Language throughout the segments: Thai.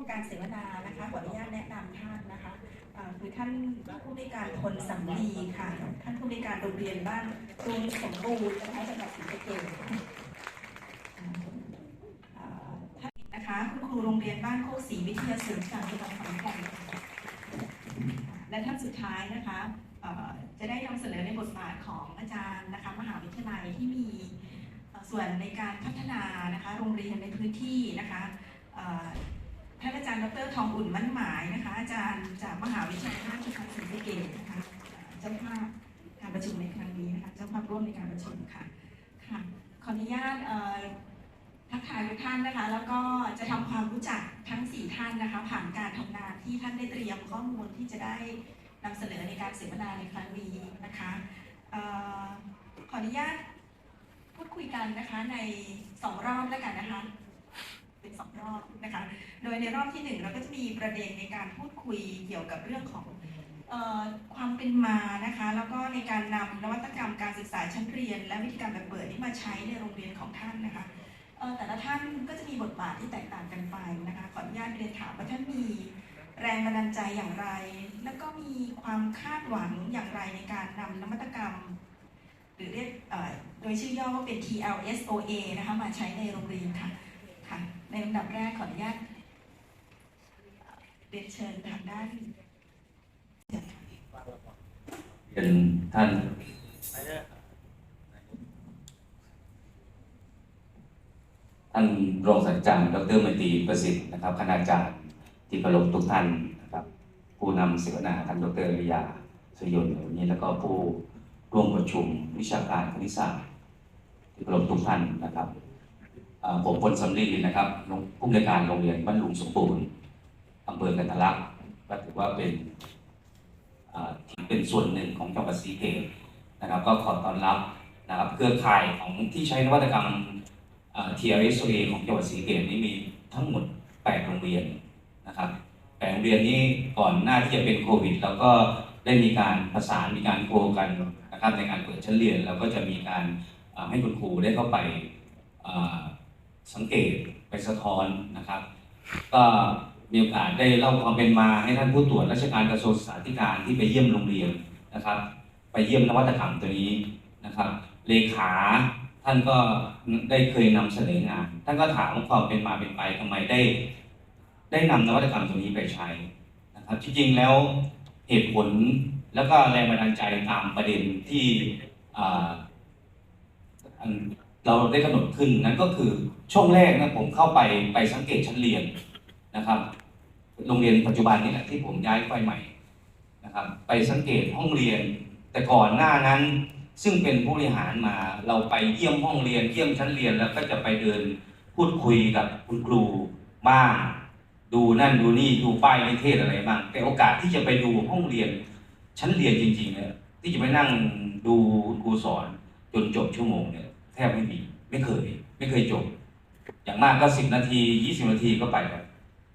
มการเสวนานะคะขออนุญาตแนะนำท่านนะคะคือท่านผู้ในการพลสำลีค่ะ ท่านผู้ในการโรงเรียนบ้านรุงสมบูรณ์นะคะจังหวัดศรีสะเกษท่านนะคะคุณครูโรงเรียนบ้านโคกศรีวิทยาศิลป์จากจังหวัดขอนแก่นและท่านสุดท้ายนะคะจะได้นำเสนอในบทบาทของอาจารย์นะคะมหาวิทยาลัยที่มีส่วนในการพัฒนานะคะโรงเรียนในพื้นที่นะคะ ท่านอาจารย์ดรทองอุ่นมั่นหมายนะคะอาจารย์จากมหาวิทยาลัยราชภัฏศรีสะเกษนะคะเจ้าภาพการประชุมในครั้งนี้นะคะเจ้าภาพร่วมในการประชุมค่ะค่ะขออนุญาตทักทายทุกท่านนะคะ แล้วก็จะทำความรู้จักทั้ง 4 ท่านนะคะ ผ่านการทำงานที่ท่านได้เตรียมข้อมูลที่จะได้นำเสนอในการเสวนาในครั้งนี้นะคะขออนุญาตพูดคุยกันนะคะในสองรอบแล้วกันนะคะ เป็นสองรอบนะคะ โดยในรอบที่หนึ่งเราก็จะมีประเด็นในการพูดคุยเกี่ยวกับเรื่องของออความเป็นมานะคะ แล้วก็ในการนำนวัตกรรมการศึกษาชั้นเรียน และวิธีการแบบเปิดนี้มาใช้ในโรงเรียนของท่านนะคะแต่ละท่านก็จะมีบทบาทที่แตกต่างกันไปนะคะขออนุญาตเรียนถามว่าท่านมีแรงบันดาลใจอย่างไร แล้วก็มีความคาดหวังอย่างไรในการนำนวัตกรรม หรือเรียกโดยชื่อย่อว่าเป็น TLSOA นะคะมาใช้ในโรงเรียนค่ะค่ะ ในลำดับแรกขออนุญาตเรียนเชิญทางด้านเป็นท่านท่านรองศาสตราจารย์ดรมตรีประสิทธิ์นะครับคณาจารย์ที่เคารพทุกท่านนะครับ ผู้นำเสวนาท่านดรริยาสยนต์ในวันนี้แล้วก็ผู้ร่วมประชุมวิชาการคณิตศาสตร์ที่เคารพทุกท่านนะครับ ผมพลสำลีนะครับผู้อำนวยการโรงเรียนบ้านลุงสมบูรณ์อำเภอกันทะลักก็ถือว่าเป็นที่เป็นส่วนหนึ่งของจังหวัดศรีเกษนะครับ ก็ขอต้อนรับนะครับเครือข่ายของที่ใช้นวัตกรรม TRSA ของจังหวัดศรีเกษนี้มีทั้งหมด 8 โรงเรียนนะครับแปโรงเรียนนี้ก่อนหน้าที่จะเป็นโควิดเราก็ได้มีการประสานมีการโคกันนะครับในการเปิดชั้นเรียนแล้วก็จะมีการให้คุณครูได้เข้าไป สังเกตไปสะท้อนนะครับ ก็มีโอกาสได้เล่าความเป็นมาให้ท่านผู้ตรวจราชการกระทรวงศึกษาธิการที่ไปเยี่ยมโรงเรียนนะครับ ไปเยี่ยมนวัตกรรมตัวนี้นะครับ เลขาท่านก็ได้เคยนำเสนองานท่านก็ถามความเป็นมาเป็นไปทำไมได้ ได้นำนวัตกรรมตัวนี้ไปใช้นะครับที่จริงแล้วเหตุผลแล้วก็แรงบันดาลใจตามประเด็นที่อัน เราได้กำหนดขึ้นนั้นก็คือช่วงแรกนะผมเข้าไปไปสังเกตชั้นเรียนนะครับ โรงเรียนปัจจุบันนี่แหละที่ผมย้ายไปใหม่นะครับ ไปสังเกตห้องเรียน แต่ก่อนหน้านั้นซึ่งเป็นผู้บริหารมาเราไปเยี่ยมห้องเรียน เยี่ยมชั้นเรียนแล้วก็จะไปเดินพูดคุยกับคุณครูบ้างดูนั่นดูนี่ดูป้ายนิเทศอะไรบ้างแต่โอกาสที่จะไปดูห้องเรียน ชั้นเรียนจริงๆเนี่ยที่จะไปนั่งดูคุณครูสอนจนจบชั่วโมงเนี่ย แทบไม่มี ไม่เคย ไม่เคยจบ อย่างมากก็สิบนาทียี่สิบนาทีก็ไปแล้ว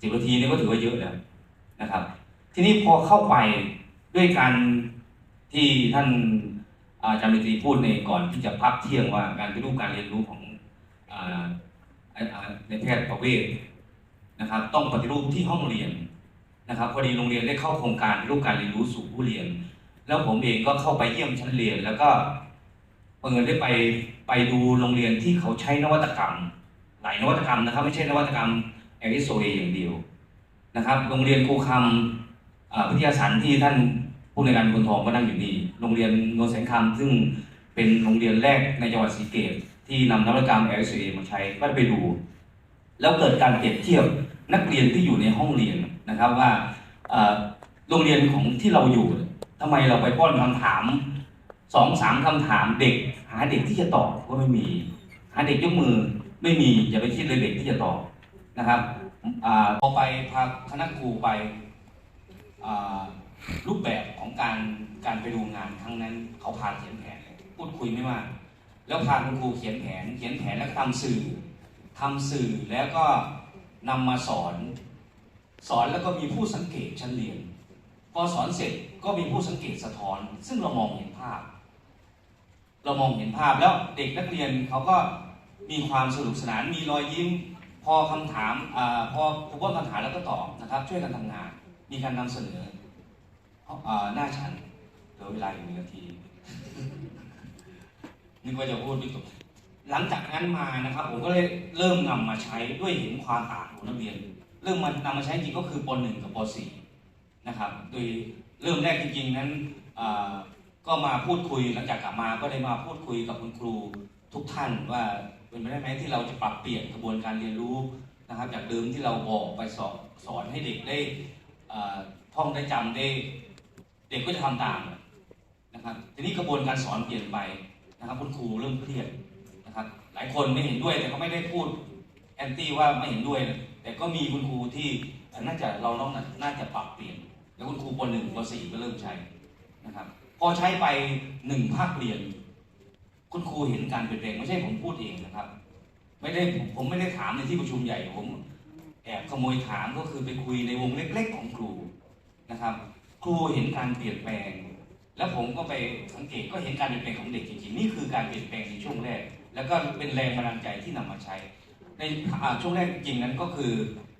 สิบนาทีนี่ก็ถือว่าเยอะแล้วนะครับ ทีนี้พอเข้าไปด้วยการที่ท่านอาจารย์มิตรีพูดในก่อนที่จะพักเที่ยงว่าการปฏิรูปการเรียนรู้ของในแพทย์ประเวศนะครับ ต้องปฏิรูปที่ห้องเรียนนะครับพอดีโรงเรียนได้เข้าโครงการปฏิรูปการเรียนรู้สู่ผู้เรียน แล้วผมเองก็เข้าไปเยี่ยมชั้นเรียน แล้วก็ เปิดได้ไปไปดูโรงเรียนที่เขาใช้นวัตกรรม หลายนวัตกรรมนะครับ ไม่ใช่นวัตกรรมแอริโซเออย่างเดียวนะครับ โรงเรียนครูคำวิทยาสันที่ท่านผู้ในการคนทองก็นั่งอยู่นี่โรงเรียนโนนแสงคำซึ่งเป็นโรงเรียนแรกในจังหวัดศรีเกษที่นำนวัตกรรมแอริโซเอมาใช้ก็ไปดู แล้วเกิดการเปรียบเทียบนักเรียนที่อยู่ในห้องเรียนนะครับว่าโรงเรียนของที่เราอยู่ทำไมเราไปป้อนคำถาม สองสามคำถามเด็ก หาเด็กที่จะตอบก็ไม่มี หาเด็กยกมือไม่มีอย่าไปคิดเลยเด็กที่จะตอบนะครับอพอไปพาคณะครูไปรูปแบบของการการไปดูงานครั้งนั้น เขาพาเขียนแผนพูดคุยไม่มาก แล้วพาคุณครูเขียนแผน เขียนแผนแล้วทำสื่อทำสื่อแล้วก็นำมาสอน สอนแล้วก็มีผู้สังเกตชั้นเรียนพอสอนเสร็จก็มีผู้สังเกตสะท้อน ซึ่งเรามองเห็นภาพ เรามองเห็นภาพแล้วเด็กนักเรียนเขาก็มีความสนุกสนานมีรอยยิ้ม พอคำถามอพอผมว่าคำถามแล้วก็ตอบนะครับ ช่วยกันทำงาน มีการนำเสนออ่าหน้าชั้นเหลือเวลาอีกหนึ่งนาทีนึกว่าจะพูดไม่จบหลังจากนั้นมานะครับ ผมก็เลยเริ่มนำมาใช้ด้วยเห็นความต่างของนักเรียน เริ่มมานำมาใช้จริงก็คือป .1 กับป .4 นะครับ โดยเริ่มแรกจริงๆนั้น ก็มาพูดคุยหลังจากกลับมาก็ได้มาพูดคุยกับคุณครูทุกท่านว่าเป็นไปได้ไหมที่เราจะปรับเปลี่ยนกระบวนการเรียนรู้นะครับ จากเดิมที่เราบอกไปสอนสอนให้เด็กได้ท่องได้จำได้ เด็กก็จะทำตามนะครับทีนี้กระบวนการสอนเปลี่ยนไปนะครับ คุณครูเริ่มเครียดนะครับ หลายคนไม่เห็นด้วยแต่ก็ไม่ได้พูดแอนตี้ว่าไม่เห็นด้วย แต่ก็มีคุณครูที่น่าจะเราต้องน่าจะปรับเปลี่ยน แล้วคุณครูปหนึ่งปสี่ก็เริ่มใช้นะครับ พอใช้ไปหนึ่งภาคเรียน คุณครูเห็นการเปลี่ยนแปลงไม่ใช่ผมพูดเองนะครับ ไม่ได้ผมไม่ได้ถามในที่ประชุมใหญ่ผมแอบขโมยถามก็คือไปคุยในวงเล็ก ๆ ของครูนะครับ ครูเห็นการเปลี่ยนแปลง แล้วผมก็ไปสังเกตก็เห็นการเปลี่ยนแปลงของเด็กจริงๆนี่คือการเปลี่ยนแปลงในช่วงแรก แล้วก็เป็นแรงบันดาลใจที่นำมาใช้ ในช่วงแรกจริงนั้นก็คือ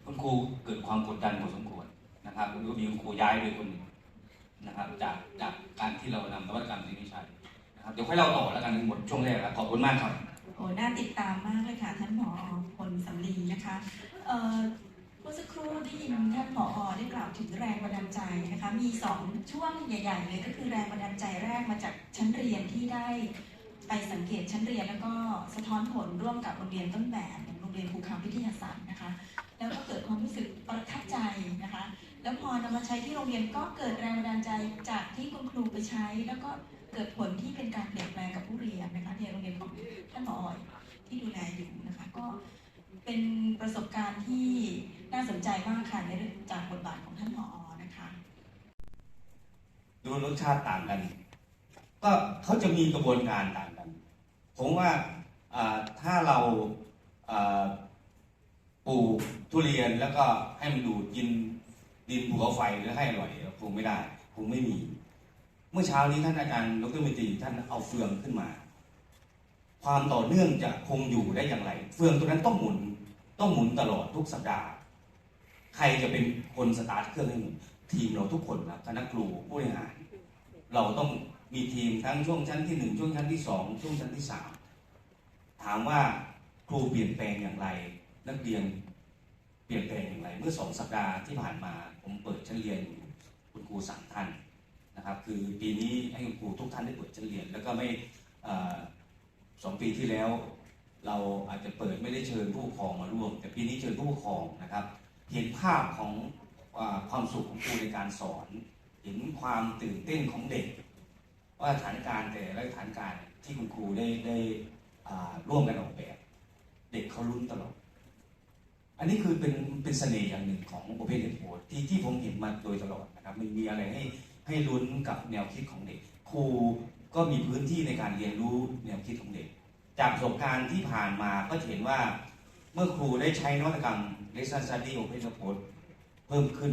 คุณครูเกิดความกดดันพอสมควรนะครับมีคุณครูย้ายไปคนหนึ่ง นะครับ จากจากการที่เรานำนวัตกรรมที่นี้ใช้นะครับเดี๋ยวค่อยเล่าต่อแล้วกันในหมดช่วงแรกแล้วขอบคุณมากครับโอ้น่าติดตามมากเลยค่ะ ท่านผอพลสำลีนะคะเอ่อเมื่อสักครู่ได้ยินท่านผอได้กล่าวถึงแรงบันดาลใจนะคะ มีสองช่วงใหญ่ ๆ เลยก็คือแรงบันดาลใจแรกมาจากชั้นเรียนที่ได้ไปสังเกตชั้นเรียนแล้วก็สะท้อนผลร่วมกับโรงเรียนต้นแบบอย่างโรงเรียนภูคำวิทยาศาสตร์นะคะ แล้วก็เกิดความรู้สึกประทับใจนะคะ แล้วพอนำมาใช้ที่โรงเรียนก็เกิดแรงบันดาลใจจากที่คุณครูไปใช้ แล้วก็เกิดผลที่เป็นการเปลี่ยนแปลงกับผู้เรียนนะคะในโรงเรียนของท่านผออ๋อยที่ดูแลอยู่นะคะก็เป็นประสบการณ์ที่น่าสนใจมากค่ะในเรื่องจากบทบาทของท่านผออนะคะดูรสชาติต่างกัน ก็เขาจะมีกระบวนการต่างกัน ผมว่าถ้าเราอ่าปลูกทุเรียนแล้วก็ให้มันดูดกิน ดินภูเขาไฟหรือให้อร่อยคงไม่ได้คงไม่มี เมื่อเช้านี้ท่านอาจารย์ดรมิตรีท่านเอาเฟืองขึ้นมา ความต่อเนื่องจะคงอยู่ได้อย่างไร เฟืองตัวนั้นต้องหมุนต้องหมุนตลอดทุกสัปดาห์ ใครจะเป็นคนสตาร์ทเครื่องให้หมุนทีมเราทุกคนครับคณะครูผู้บริหาร เราต้องมีทีมทั้งช่วงชั้นที่หนึ่งช่วงชั้นที่สองช่วงชั้นที่สามถามว่าครูเปลี่ยนแปลงอย่างไร นักเรียนเปลี่ยนแปลงอย่างไร เมื่อสองสัปดาห์ที่ผ่านมา ผมเปิดชั้นเรียนอยู่คุณครูสามท่านนะครับ คือปีนี้ให้คุณครูทุกท่านได้เปิดชั้นเรียน แล้วก็ไม่สองปีที่แล้ว เราอาจจะเปิดไม่ได้เชิญผู้ปกครองมาร่วม แต่ปีนี้เชิญผู้ปกครองนะครับ เห็นภาพของอความสุขของครูในการสอน เห็นความตื่นเต้นของเด็ก ว่าสถานการณ์แต่ละสถานการณ์ที่คุณครูได้ได้ร่วมกันออกแบบ เด็กเขาลุ้นตลอด นนี้คือเป็นเป็นเสน่ห์อย่างหนึ่งของโอเพนเดโพที่ที่ผมเห็นมาโดยตลอดนะครับมันมีอะไรให้ให้ลุ้นกับแนวคิดของเด็ก ครูก็มีพื้นที่ในการเรียนรู้แนวคิดของเด็ก จากประสบการณ์ที่ผ่านมาก็เห็นว่าเมื่อครูได้ใช้นวัตกรรม Lesson Study Open Support เพิ่มขึ้น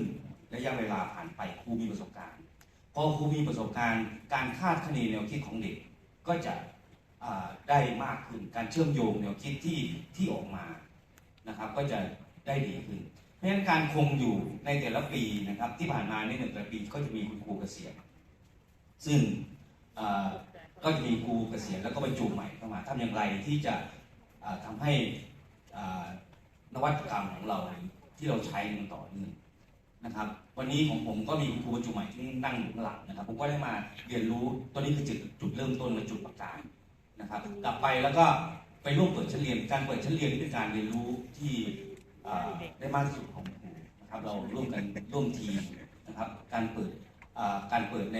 ระยะเวลาผ่านไปครูมีประสบการณ์พอครูมีประสบการณ์ การคาดคะเนแนวคิดของเด็กก็จะได้มากขึ้นการเชื่อมโยงแนวคิดที่ที่ออกมานะครับก็จะ ได้ดีขึ้น เพราะฉะนั้นการคงอยู่ในแต่ละปีนะครับ ที่ผ่านมาในหนึ่งแต่ละปีก็จะมีคุณครูเกษียณซึ่งก็จะมีครูเกษียณแล้วก็บรรจุใหม่เข้ามาทำอย่างไรที่จะอ่าทำให้นวัตกรรมของเราที่เราใช้มันต่อเนื่องนะครับวันนี้ของผมก็มีคุณครูบรรจุใหม่ที่นั่งอยู่ข้างหลังนะครับ ผมก็ได้มาเรียนรู้ตัวนี้คือจุดจุดเริ่มต้นและจุดประกายนะครับ กลับไปแล้วก็ไปร่วมเปิดชั้นเรียนการเปิดชั้นเรียนนี่เป็นการเรียนรู้ที่ ได้มากที่สุดของครูนะครับเราร่วมกันร่วมทีมนะครับ การเปิดการเปิดใน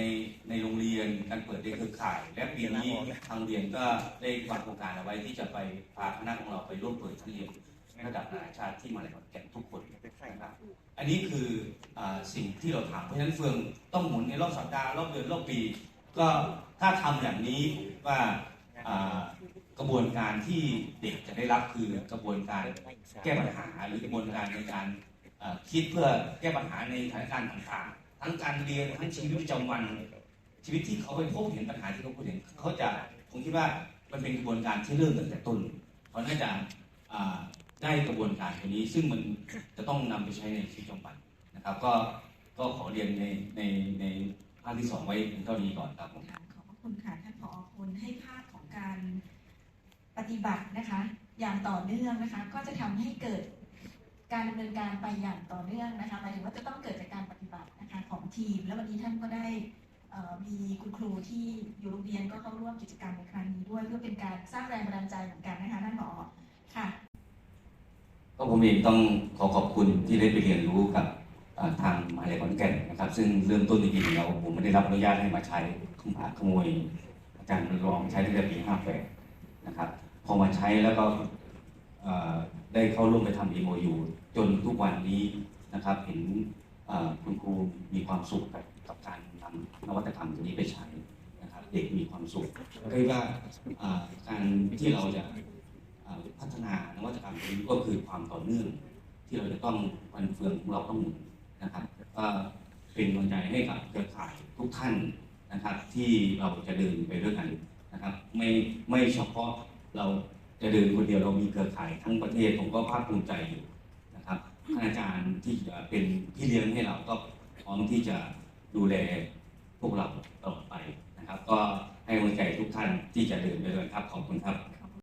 ในโรงเรียน การเปิดในเครือข่าย และปีนี้ทางเรียนก็ได้วางโครงการเอาไว้ที่จะไปพาคณะของเราไปร่วมเปิดชั้นเรียนระดับนานาชาติที่มาเลขอนแก่นทุกคนนะครับอันนี้คืออสิ่งที่เราทำเพราะฉะนั้นเฟืองต้องหมุนในรอบสัปดาห์รอบเดือนรอบปี ก็ถ้าทำอย่างนี้ว่า กระบวนการที่เด็กจะได้รับคือกระบวนการแก้ปัญหาหรือกระบวนการในการคิดเพื่อแก้ปัญหาในสถานการณ์ต่างๆ ทั้งการเรียนทั้งชีวิตประจำวัน ชีวิตที่เขาไปพบเห็นปัญหาที่เขาพบเห็นเขาจะผมคิดว่ามันเป็นกระบวนการที่เริ่มตั้งแต่ต้นเพราะน่าจะได้กระบวนการตัวนี้ ซึ่งมันจะต้องนำไปใช้ในชีวิตประจำวันนะครับ ก็ก็ขอเรียนในในในภาคที่สองไว้เท่านี้ก่อนครับผมขอบคุณค่ะท่านผอคุณให้ภาพของการ ปฏิบัตินะคะ อย่างต่อเนื่องนะคะ ก็จะทำให้เกิดการดำเนินการไปอย่างต่อเนื่องนะคะหมายถึงว่าจะต้องเกิดจากการปฏิบัตินะคะของทีม แล้ววันนี้ท่านก็ได้มีคุณครูที่อยู่โรงเรียนก็เข้าร่วมกิจกรรมในครั้งนี้ด้วย เพื่อเป็นการสร้างแรงบันดาลใจเหมือนกันนะคะท่านผอค่ะก็ผมเองต้องขอขอบคุณที่ได้ไปเรียนรู้กับทางมหาลัยขอนแก่นนะครับ ซึ่งเริ่มต้นจริงๆแล้วผมไม่ได้รับอนุญาตให้มาใช้ขโมยขโมยอาจารย์รองใช้ตั้งแต่ปี58นะครับ พอมาใช้แล้วก็ได้เข้าร่วมไปทำ MOU จนทุกวันนี้นะครับเห็นคุณครูมีความสุขกับกับการนำนวัตกรรมตัวนี้ไปใช้นะครับเด็กมีความสุขก็เรียกว่าการที่เราจะพัฒนานวัตกรรมนี้ก็คือความต่อเนื่องที่เราจะต้องวันเฟืองของเราต้องหมุนนะครับก็เป็นกำลังใจให้กับเครือข่ายทุกท่านนะครับ ที่เราจะเดินไปด้วยกันนะครับ ไม่ไม่เฉพาะ เราจะเดินคนเดียวเรามีเครือข่ายทั้งประเทศผมก็ภาคภูมิใจอยู่นะครับท่านอาจารย์ที่จะเป็นพี่เลี้ยงให้เราก็พร้อมที่จะดูแลพวกเราต่อไปนะครับ ก็ให้กำลังใจทุกท่านที่จะเดินไปด้วยครับขอบคุณครับ